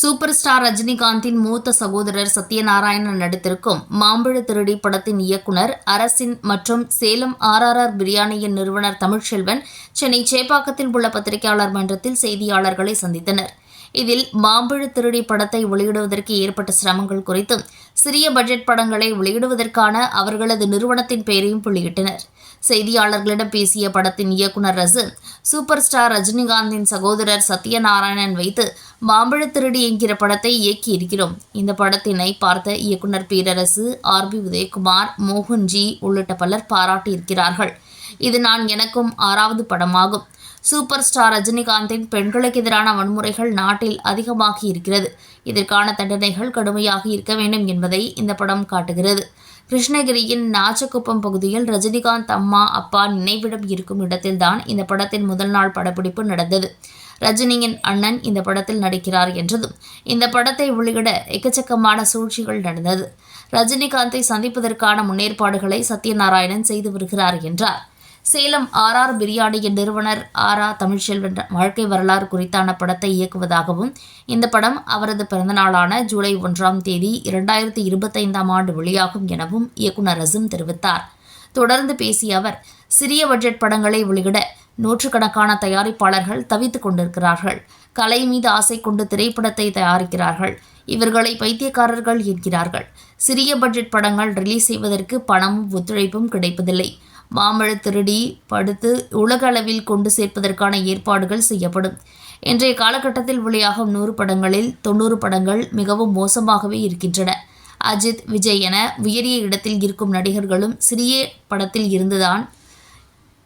Super star ரஜினிகாந்தின் மூத்த சகோதரர் சத்யநாராயணன் நடித்திருக்கும் மாம்பழ திருடி படத்தின் இயக்குனர் அரசின் மற்றும் சேலம் ஆர்ஆர்ஆர் பிரியாணியின் நிறுவனர் தமிழ்ச்செல்வன் சென்னை சேப்பாக்கத்தில் உள்ள பத்திரிகையாளர் மன்றத்தில் செய்தியாளர்களை சந்தித்தனர். இதில் மாம்பழ திருடி படத்தை வெளியிடுவதற்கு ஏற்பட்ட சிரமங்கள் குறித்தும் சிறிய பட்ஜெட் படங்களை வெளியிடுவதற்கான அவர்களது நிறுவனத்தின் பெயரையும் வெளியிட்டனர். செய்தியாளர்களிடம் பேசிய படத்தின் இயக்குனர் ரசன் சூப்பர் ஸ்டார் ரஜினிகாந்தின் சகோதரர் சத்யநாராயணன் வைத்து மாம்பழ திருடி என்கிற படத்தை இயக்கியிருக்கிறோம். இந்த படத்தினை பார்த்த இயக்குனர் பேரரசு ஆர் பி உதயகுமார் மோகன்ஜி உள்ளிட்ட பலர் பாராட்டியிருக்கிறார்கள். இது நான் எனக்கும் ஆறாவது படமாகும். சூப்பர் ஸ்டார் ரஜினிகாந்தின் பெண்களுக்கு எதிரான வன்முறைகள் நாட்டில் அதிகமாகி இருக்கிறது. இதற்கான தண்டனைகள் கடுமையாக இருக்க வேண்டும் என்பதை இந்த படம் காட்டுகிறது. கிருஷ்ணகிரியின் நாச்சக்குப்பம் பகுதியில் ரஜினிகாந்த் அம்மா அப்பா நினைவிடம் இருக்கும் இடத்தில்தான் இந்த படத்தின் முதல் நாள் படப்பிடிப்பு நடந்தது. ரஜினியின் அண்ணன் இந்த படத்தில் நடிக்கிறார் என்றதும் இந்த படத்தை வெளியிட எக்கச்சக்கமான சூழ்ச்சிகள் நடந்தது. ரஜினிகாந்தை சந்திப்பதற்கான முன்னேற்பாடுகளை சத்யநாராயணன் செய்து வருகிறார் என்றார். சேலம் ஆர் ஆர் பிரியாணியின் நிறுவனர் ஆர் ஆர் தமிழ்ச்செல்வன் வாழ்க்கை வரலாறு குறித்தான படத்தை இயக்குவதாகவும் இந்த படம் அவரது பிறந்தநாளான ஜூலை ஒன்றாம் தேதி இரண்டாயிரத்தி இருபத்தைந்தாம் ஆண்டு வெளியாகும் எனவும் இயக்குனர் அசும் தெரிவித்தார். தொடர்ந்து பேசிய அவர் சிறிய பட்ஜெட் படங்களை வெளியிட நூற்றுக்கணக்கான தயாரிப்பாளர்கள் தவித்துக் கொண்டிருக்கிறார்கள். கலை மீது ஆசை கொண்டு திரைப்படத்தை தயாரிக்கிறார்கள். இவர்களை பைத்தியக்காரர்கள் என்கிறார்கள். சிறிய பட்ஜெட் படங்கள் ரிலீஸ் செய்வதற்கு பணமும் ஒத்துழைப்பும் கிடைப்பதில்லை. மாம்பழ திருடி படுத்து உலக அளவில் கொண்டு சேர்ப்பதற்கான ஏற்பாடுகள் செய்யப்படும். இன்றைய காலகட்டத்தில் வெளியாகும் நூறு படங்களில் தொண்ணூறு படங்கள் மிகவும் மோசமாகவே இருக்கின்றன. அஜித் விஜய் என உயரிய இடத்தில் இருக்கும் நடிகர்களும் சிறிய படத்தில் இருந்துதான்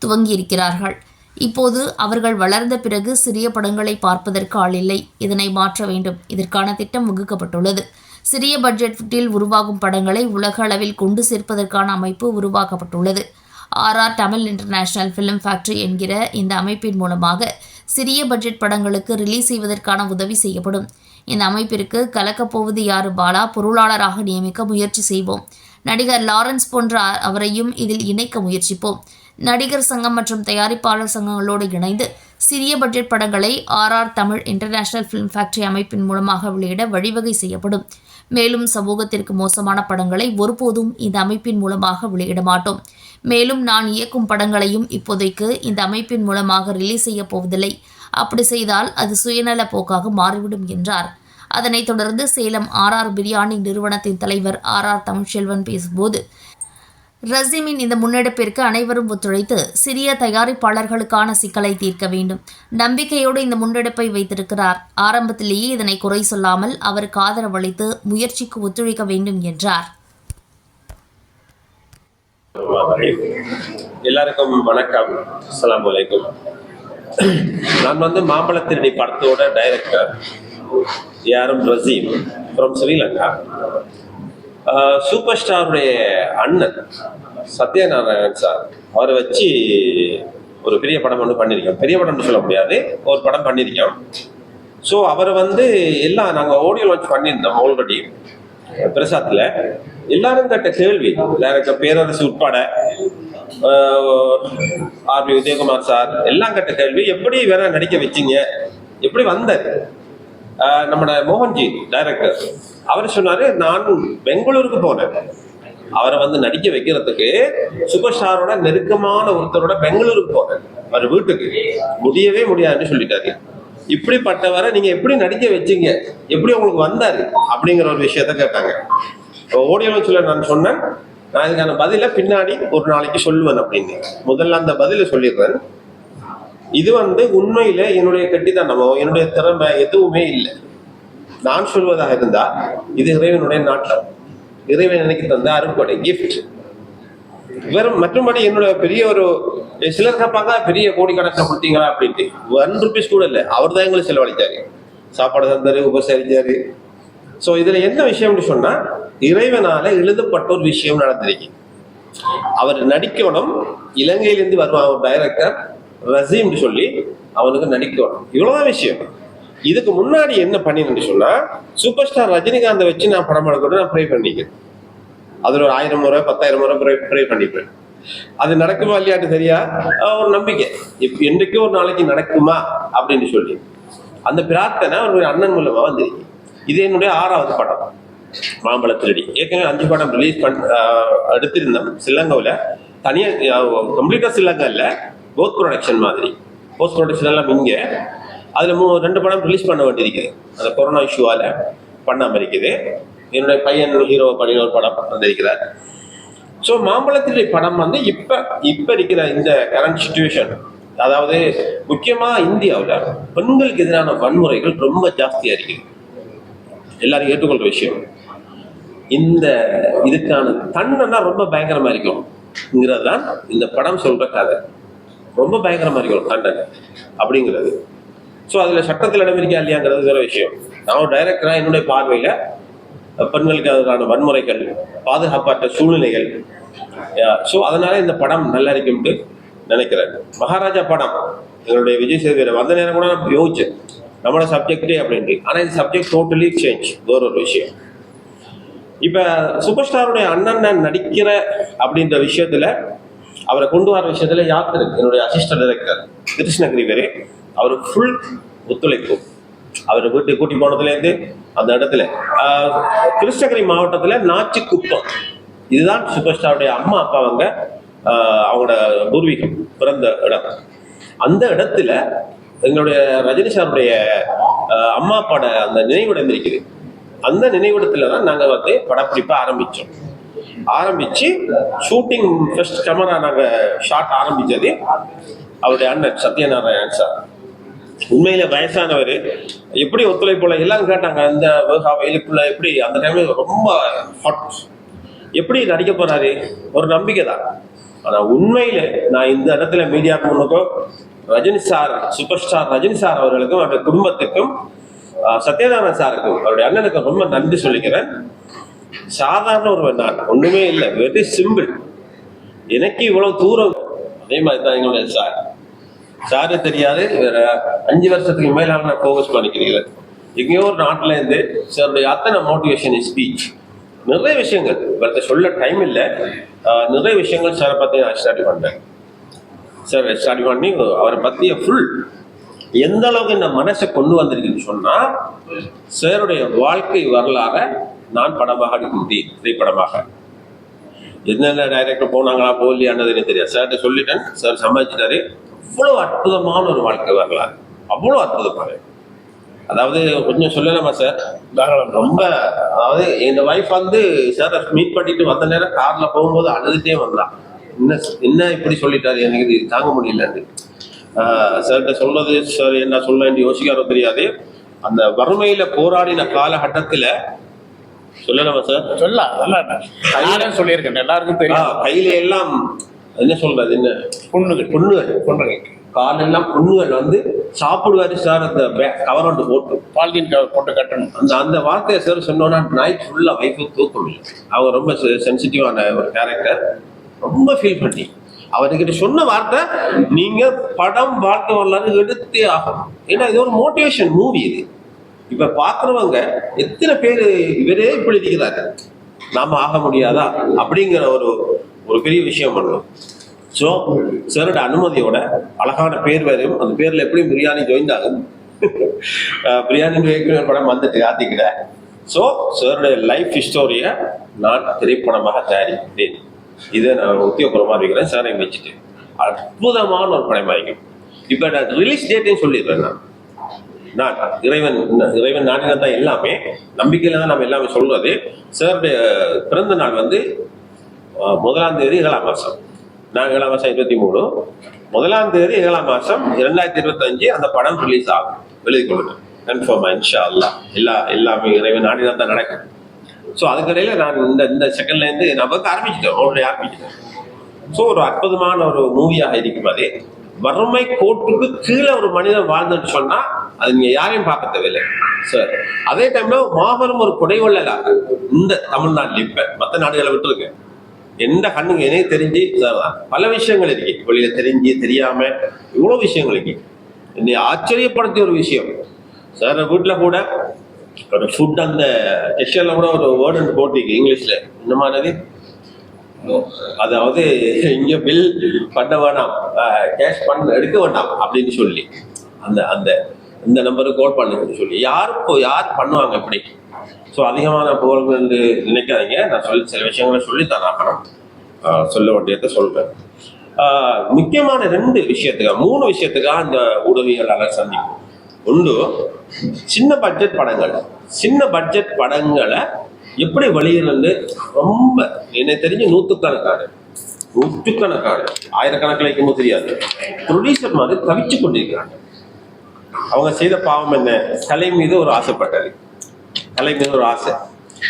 துவங்கியிருக்கிறார்கள். இப்போது அவர்கள் வளர்ந்த பிறகு சிறிய படங்களை பார்ப்பதற்கு ஆள் இல்லை. இதனை மாற்ற வேண்டும். இதற்கான திட்டம் வகுக்கப்பட்டுள்ளது. சிறிய பட்ஜெட்டில் உருவாகும் படங்களை உலக அளவில் கொண்டு சேர்ப்பதற்கான அமைப்பு உருவாக்கப்பட்டுள்ளது. R R Tamil international film factory என்கிற இந்த அமைப்பின் மூலமாக சிறிய பட்ஜெட் படங்களுக்கு ரிலீஸ் செய்வதற்கான உதவி செய்யப்படும். இந்த அமைப்பிற்கு கலக்கப்போவது யாரு? பாலா பொருளாளராக நியமிக்க முயற்சி செய்வோம். நடிகர் லாரன்ஸ் போன்ற அவரையும் இதில் இணைக்க முயற்சிப்போம். நடிகர் சங்கம் மற்றும் தயாரிப்பாளர் சங்கங்களோடு இணைந்து சிறிய பட்ஜெட் படங்களை R R Tamil international film factory அமைப்பின் மூலமாக வெளியிட வழிவகை செய்யப்படும். மேலும் சமூகத்திற்கு மோசமான படங்களை ஒருபோதும் இந்த அமைப்பின் மூலமாக வெளியிட மாட்டோம் மேலும் நான் இயக்கும் படங்களையும் இப்போதைக்கு இந்த அமைப்பின் மூலமாக ரிலீஸ் செய்ய போவதில்லை. அப்படி செய்தால் அது சுயநல போக்காக மாறிவிடும் என்றார். அதனைத் தொடர்ந்து சேலம் ஆர்ஆர் பிரியாணி நிறுவனத்தின் தலைவர் ஆர்ஆர் தமிழ்ச்செல்வன் பேசும்போது ரசீமின் இந்த முன்னெடுப்பிற்கு அனைவரும் ஒத்துழைத்து சிறிய தயாரிப்பாளர்களுக்கான சிக்கலை தீர்க்க வேண்டும். நம்பிக்கையோடு இந்த முன்னெடுப்பை வைத்திருக்கிறார். ஆரம்பத்திலேயே இதனை குறை சொல்லாமல் அவருக்கு ஆதரவளித்து முயற்சிக்கு ஒத்துழைக்க வேண்டும் என்றார். எல்லாருக்கும் வணக்கம். அஸ்ஸலாமு நான் வந்து மாம்பழத்திருடி படத்தோட டைரக்டர் யாரும் ரசீம் ஃப்ரம் ஸ்ரீலங்கா. சூப்பர் ஸ்டாருடைய அண்ணன் சத்யநாராயணன் சார் அவரை வச்சு ஒரு பெரிய படம் ஒன்று பண்ணியிருக்கோம். பெரிய படம்னு சொல்ல முடியாது ஒரு படம் பண்ணியிருக்கோம். ஸோ அவரை வந்து எல்லாம் நாங்கள் ஆடியோ லான்ச் பண்ணியிருந்தோம் ஆல்ரெடி பிரசாத்தில் எல்லாரும் கேட்ட கேள்வி எனக்கு பேரரசு உட்பட ஆர்பி உதயகுமார் சார் எல்லாம் கேட்ட கேள்வி எப்படி வேற நடிக்க வச்சீங்க எப்படி வந்தார்? நம்மட மோகன்ஜி டைரக்டர் அவர் சொன்னாரு நான் பெங்களூருக்கு போனேன். அவரை வந்து நடிக்க வைக்கிறதுக்கு சூப்பர் ஸ்டாரோட நெருக்கமான ஒருத்தரோட பெங்களூருக்கு போனேன். அவர் வீட்டுக்கு. முடியவே முடியாதுன்னு சொல்லிட்டாரு. இப்படிப்பட்டவரை நீங்க எப்படி நடிக்க வச்சீங்க? எப்படி உங்களுக்கு வந்தாரு? அப்படிங்கிற ஒரு விஷயத்த கேட்டாங்க. ஓடியோ சொல்ல நான் சொன்னேன். நான் இதுக்கான பதிலை பின்னாடி ஒரு நாளைக்கு சொல்லுவேன் அப்படின்னு. முதல்ல அந்த பதிலை சொல்லிடுறேன். இது வந்து உண்மையில என்னுடைய கட்டித்தனமோ என்னுடைய திறமை எதுவுமே இல்லை. நான் சொல்வதாக இருந்தா இது இறைவனுடைய நாட்டம். இறைவன் எனக்கு தந்த அருட்கொடை கிஃப்ட் வெறும் மற்றபடி என்னோட பெரிய ஒரு சிலர் கேட்பாங்க பெரிய கோடிக்கணக்கில் கொடுத்தீங்களா அப்படின்ட்டு. ஒன் ருபீஸ் கூட இல்லை. அவர் தான் எங்களுக்கு செலவழிச்சாரு. சாப்பாடு தந்தாரு உபசரிச்சாரு. ஸோ இதுல என்ன விஷயம்னு சொன்னா இறைவனால எழுதப்பட்ட ஒரு விஷயம் நடந்திருக்கு. அவர் நடிக்கணும் இலங்கையிலேருந்து வருவான் ஒரு டைரக்டர் ரசீம்னு சொல்லி அவனுக்கு நடிக்கணும் இவ்வளோதான் விஷயம். இதுக்கு முன்னாடி என்ன பண்ணினு சொன்னா சூப்பர் ஸ்டார் ரஜினிகாந்தை வச்சு நான் படம் எடுக்கணும் நான் ப்ரே பண்ணிக்கிறேன். அதில் ஒரு ஆயிரம் முறை பத்தாயிரம் முறை ப்ரே ப்ரே பண்ணிப்பேன். அது நடக்குமா இல்லையாட்டு சரியா ஒரு நம்பிக்கை. இப்ப என்றைக்கோ ஒரு நாளைக்கு நடக்குமா அப்படின்னு சொல்லி. அந்த பிரார்த்தனை ஒரு அண்ணன் மூலமா வந்துருக்கு. இது என்னுடைய ஆறாவது படம். மாம்பழத்திலடி. ஏற்கனவே அஞ்சு படம் ரிலீஸ் பண்ண எடுத்திருந்தோம். சில்லங்கோவில். தனியாக கம்ப்ளீட்டாக சில்லங்கா இல்லை. போத் ப்ரொடக்ஷன் மாதிரி. போஸ்ட் ப்ரொடக்ஷன் எல்லாம் இங்கே அதில் மூ ரெண்டு படம் ரிலீஸ் பண்ண வேண்டியிருக்குது. அந்த கொரோனா இஷ்யூவால் பண்ணாமல் இருக்குது என்னுடைய பையன் ஹீரோ பண்ணின ஒரு படம் வந்திருக்கிறார். ஸோ மாம்பழத்தினுடைய படம் வந்து இப்போ இப்போ இருக்கிற இந்த கரண்ட் சுச்சுவேஷன் அதாவது முக்கியமாக இந்தியாவில் பெண்களுக்கு எதிரான வன்முறைகள் ரொம்ப ஜாஸ்தியாக இருக்குது. எல்லாரும் ஏற்றுக்கொள்கிற விஷயம். இந்த இதுக்கான தண்டனை ரொம்ப பயங்கரமாக இருக்கும்ங்கிறது தான் இந்த படம் சொல்கிற கதை. ரொம்ப பயங்கரமாக இருக்கும் தண்டனை அப்படிங்கிறது. ஸோ அதில் சட்டத்தில் இடம் இருக்கா இல்லையாங்கிறது வேற விஷயம். நான் ஒரு டைரக்டராக என்னுடைய பார்வையில் பெண்களுக்கு அதற்கான வன்முறைகள் பாதுகாப்பற்ற சூழ்நிலைகள் ஸோ அதனால இந்த படம் நல்லா இருக்கும்ட்டு நினைக்கிறேன். மகாராஜா படம் எங்களுடைய விஜய் சேதுபதி வந்த நேரம் கூட நான் யோசிச்சேன். நம்மளோட சப்ஜெக்டே அப்படின்ட்டு. ஆனால் இந்த சப்ஜெக்ட் டோட்டலி சேஞ்ச் வேற ஒரு விஷயம். இப்போ சூப்பர் ஸ்டாருடைய அண்ணன் நடிக்கிற அப்படின்ற விஷயத்துல அவரை கொண்டு வர விஷயத்துல யாத்திரை என்னுடைய அசிஸ்டன்ட் டைரக்டர் கிருஷ்ணகிரி பேரு அவர் ஃபுல் ஒத்துழைப்பு. அவர் வீட்டுக்கு கூட்டி போனதுலேருந்து அந்த இடத்துல கிருஷ்ணகிரி மாவட்டத்தில் நாச்சிக்குப்பம். இதுதான் சூப்பர் ஸ்டாருடைய அம்மா அப்பா அவங்க அவங்களோட பூர்வீகம் பிறந்த இடம். அந்த இடத்துல எங்களுடைய ரஜினி சாருடைய அம்மா அப்பாட அந்த நினைவிடம் இருக்குது அந்த நினைவிடத்துல தான் நாங்கள் வந்து படப்பிடிப்பை ஆரம்பித்தோம் ஆரம்பித்து ஷூட்டிங் ஃபர்ஸ்ட் கேமரா நாங்கள் ஷாட் ஆரம்பித்தது அவருடைய அண்ணன் சத்யநாராயணன் சார் உண்மையில வயசானவர். எப்படி ஒத்துழைப்புல எல்லாம் கேட்டாங்க அந்த வேகா வெயிலுக்குள்ள எப்படி அந்த டைம்ல ரொம்ப ஹாட் எப்படி நடிக்க போறாரு? ஒரு நம்பிக்கை தான். ஆனா உண்மையில நான் இந்த இடத்துல media முன்னுக்கும் Rajini sir super star Rajini sir அவர்களுக்கும் அவருடைய குடும்பத்துக்கும் சத்யநாராயணன் சாருக்கும் அவருடைய அண்ணனுக்கும் ரொம்ப நன்றி சொல்லிக்கிறேன். சாதாரண ஒரு நான் ஒண்ணுமே இல்லை. வெரி சிம்பிள் எனக்கு இவ்வளவு தூரம் அதே மாதிரி தான் எங்களுடைய சார். சாரு தெரியாது. வேற அஞ்சு வருஷத்துக்கு மேலான நான் ஃபோக்கஸ் பண்ணிக்கிறீர்கள் எங்கேயோ ஒரு நாட்டிலேருந்து சாருடைய அத்தனை மோட்டிவேஷன் ஸ்பீச் நிறைய விஷயங்கள். இவர்கிட்ட சொல்ல டைம் இல்லை. நிறைய விஷயங்கள் சாரை பத்தி நான் ஸ்டார்ட் பண்ணேன் சார் ஸ்டார்ட் பண்ணி அவரை பத்திய ஃபுல் எந்த அளவுக்கு இந்த மனசை கொண்டு வந்திருக்குன்னு சொன்னா சாருடைய வாழ்க்கை வரலாற நான் படமாக எடுக்கிறேன் திரைப்படமாக. என்னென்ன டைரக்டர் போனாங்களா போகலையானது எனக்கு தெரியாது. சார்கிட்ட சொல்லிட்டேன். சார் சமாளிச்சிட்டாரு. அவ்வளோ அற்புதமான ஒரு வாழ்க்கை வரலாறு. அவ்வளோ அற்புதமான. அதாவது கொஞ்சம் சொல்லலாமா சார் ரொம்ப அதாவது என் ஒய்ஃப் வந்து சார் மீட் பண்ணிட்டு வந்த நேரம் கார்ல போகும்போது அழுதுட்டே வந்தான் என்ன என்ன இப்படி சொல்லிட்டாரு? எனக்கு இது தாங்க முடியலன்னு. சார்கிட்ட சொல்றது சார் என்ன சொல்ல யோசிக்காரோ தெரியாது. அந்த வறுமையில போராடின காலகட்டத்துல சொல்லலாமா சார் சொல்லலாம். சொல்லியிருக்கேன். எல்லாருக்கும் தெரியும். கையில எல்லாம் என்ன சொல்றது என்ன? புண்ணுகள். புண்ணுகள். புண்ணுகள். காலெல்லாம் புண்ணுகள் வந்து சாப்பிடுவாரு சார் அந்த கவர் ஒன்று போட்டு. பாலிதீன் கவர் போட்டு கட்டணும். அந்த அந்த வார்த்தையை சார் சொன்னோன்னா நைட் ஃபுல்லாக வைஃபு தூக்கம் இல்லை அவங்க ரொம்ப சென்சிட்டிவான ஒரு கேரக்டர் ரொம்ப ஃபீல் பண்ணி. அவர்கிட்ட சொன்ன வார்த்தை நீங்க படம் பார்க்க வரலாறு எடுத்தே ஆகும் ஏன்னா இது ஒரு மோட்டிவேஷன் மூவி இது. இப்ப பாக்குறவங்க எத்தனை பேர் இவரே இப்படி இருக்கிறாரு நாம ஆக முடியாதா? அப்படிங்கிற ஒரு ஒரு பெரிய விஷயம் பண்ணணும் ஸோ சாரோட அனுமதியோட அழகான பேர் வரும் அந்த பேர்ல எப்படியும் பிரியாணி ஜாயின் ஆகும்? பிரியாணி படம் வந்துட்டு ஆத்திக்கிட ஸோ சாருடைய லைஃப் ஹிஸ்டோரியை நான் திரைப்படமாக தயாரிக்கிறேன் இதை நான் உத்தியோகபூர்வமாக இருக்கிறேன். சாரை வச்சுட்டு. அற்புதமான ஒரு படமாக இருக்கும் இப்போ நான் ரிலீஸ் டேட்டையும் சொல்லிடுறேன் நான். நான் இறைவன் இறைவன் நாடின தான் எல்லாமே. நம்பிக்கையில தான் நம்ம எல்லாமே சொல்வது சாருடைய பிறந்த நாள் வந்து முதலாம் தேதி ஏழாம் மாசம். நான் ஏழாம் மாசம் இருபத்தி மூணு. முதலாம் தேதி ஏழாம் மாசம் இரண்டாயிரத்தி இருபத்தஞ்சு அந்த படம் ரிலீஸ் ஆகும். எழுதி கொடுங்க கன்ஃபார்மா இன்ஷா அல்லா எல்லா எல்லாமே இறைவன் நாடினா தான் நடக்கும். ஸோ அதுக்கடையில் நான் இந்த இந்த செகண்ட்லேருந்து நான் வந்து ஆரம்பிச்சிட்டேன் அவருடைய ஆரம்பிச்சிட்டேன் ஸோ ஒரு அற்புதமான ஒரு மூவியாக இருக்கும் அது. வறுமை கோட்டுக்கு கீழே ஒரு மனிதன் வாழ்ந்துன்னு சொன்னால் அது நீங்க யாரையும் பார்க்க தேவையில்லை சார் அதே டைம்ல மாபெரும் ஒரு குடைவள்ளலாக இந்த தமிழ்நாட்டில் இப்ப மற்ற நாடுகளை விட்டுருக்கு எந்த கண்ணுங்க எனக்கு தெரிஞ்சு சார் தான் பல விஷயங்கள் இருக்கு. வெளியில தெரிஞ்சு தெரியாம இவ்வளவு விஷயங்கள் இருக்கு. என்னை ஆச்சரியப்படுத்திய ஒரு விஷயம். சார் வீட்டில் கூட ஒரு ஃபுட் அந்த டெக்ஸ்டைல கூட ஒரு வேர்டு போட்டிருக்கு இங்கிலீஷ்ல. இந்த மாதிரி அதாவது இங்க பில் பண்ண வேணாம். கேஷ் பண்ண எடுக்க வேண்டாம் அப்படின்னு சொல்லி. அந்த அந்த இந்த நம்பருக்கு கால் பண்ணுங்கன்னு சொல்லி. யார் இப்போ யார் பண்ணுவாங்க இப்படி? ஸோ அதிகமான புகழ்கள் என்று நினைக்காதீங்க. நான் சொல்லி சில விஷயங்களை சொல்லித்தான் ஆகணும் சொல்ல வேண்டியதை சொல்றேன். முக்கியமான ரெண்டு விஷயத்துக்காக மூணு விஷயத்துக்காக அந்த உதவியாளர் சந்திக்கும். ஒன்று சின்ன பட்ஜெட் படங்கள். சின்ன பட்ஜெட் படங்களை எப்படி வெளியிலிருந்து ரொம்ப என்னை தெரிஞ்சு நூற்றுக்கணக்கான நூற்றுக்கணக்கான ஆயிரக்கணக்கில் வைக்கும்போது தெரியாது. ப்ரொடியூசர் மாதிரி தவிச்சு கொண்டிருக்கிறாங்க. அவங்க செய்த பாவம் என்ன? கலை மீது ஒரு ஆசைப்பட்டது. கலை மீது ஒரு ஆசை.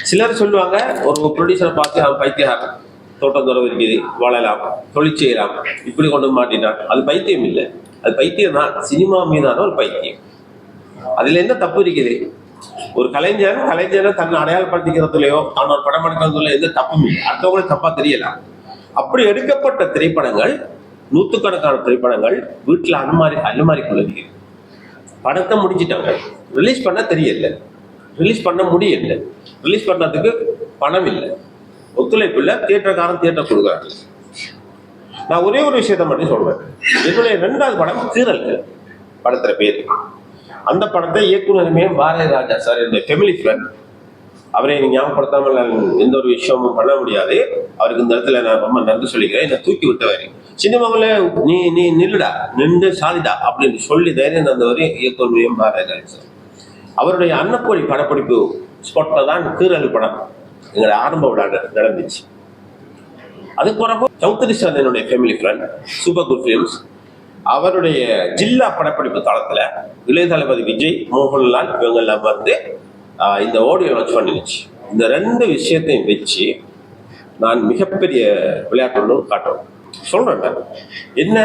சிலர் சொல்லுவாங்க ஒரு ப்ரொடியூசரை பார்த்து அவன் பைத்தியகாரன் தோட்டத்தோரம் இருக்குது வாழலாம் தொழில் செய்யலாம் இப்படி கொண்டு மாட்டினான். அது பைத்தியம் இல்லை. அது பைத்தியம் தான் சினிமா மீதான ஒரு பைத்தியம். அதுல என்ன தப்பு இருக்குது? ஒரு கலைஞர் கலைஞரை தன்னை அடையாளப்படுத்திக்கிறதுலையோ தான் ஒரு படம் எடுக்கிறதுல எந்த தப்பும் இல்லை. அடுத்தவங்களும் தப்பா தெரியலாம் அப்படி எடுக்கப்பட்ட திரைப்படங்கள் நூற்றுக்கணக்கான திரைப்படங்கள் வீட்டில் அனுமாரி இருக்குது. படத்தை முடிச்சிட்டாங்க. ரிலீஸ் பண்ண தெரியல. ரிலீஸ் பண்ண முடியல. ரிலீஸ் பண்ணதுக்கு பணம் இல்லை. ஒத்துழைப்பு இல்லை. தியேட்டர்காரன் தியேட்டர் கொடுக்குறாங்க நான் ஒரே ஒரு விஷயத்த மட்டும் சொல்றேன். என்னுடைய ரெண்டாவது படம் கீரல்கள் படத்துல பேர். அந்த படத்தை இயக்குநருமே பாரதி ராஜா சார் என்னுடைய ஃபெமிலி ஃப்ரெண்ட் அவரை நீங்க ஞாபகப்படுத்தாமல் எந்த ஒரு விஷயமும் பண்ண முடியாது. அவருக்கு இந்த இடத்துல நான் ரொம்ப நன்றி சொல்லிக்கிறேன். என்னை தூக்கி விட்டவர் சினிமாவில் நீ நீ நில்லுடா நின்று சாதிடா அப்படின்னு சொல்லி தைரியம் தந்தவர் இயக்குனர் பாரதி சார். அவருடைய அன்னக்கோழி படப்பிடிப்பு ஸ்பாட்டில் தான் கீரல் படம் எங்களோட ஆரம்ப விழா நடந்துச்சு. அதுக்கு பிறகு சௌத்ரி சார் என்னுடைய family friend super good films அவருடைய ஜில்லா படப்பிடிப்பு தளத்தில் இளைய தளபதி விஜய் மோகன்லால் இவங்கெல்லாம் வந்து இந்த ஆடியோ லான்ச் பண்ணிடுச்சு. இந்த ரெண்டு விஷயத்தையும் வச்சு நான் மிகப்பெரிய விளையாட்டு ஒன்று சொல்கிறேன் என்ன?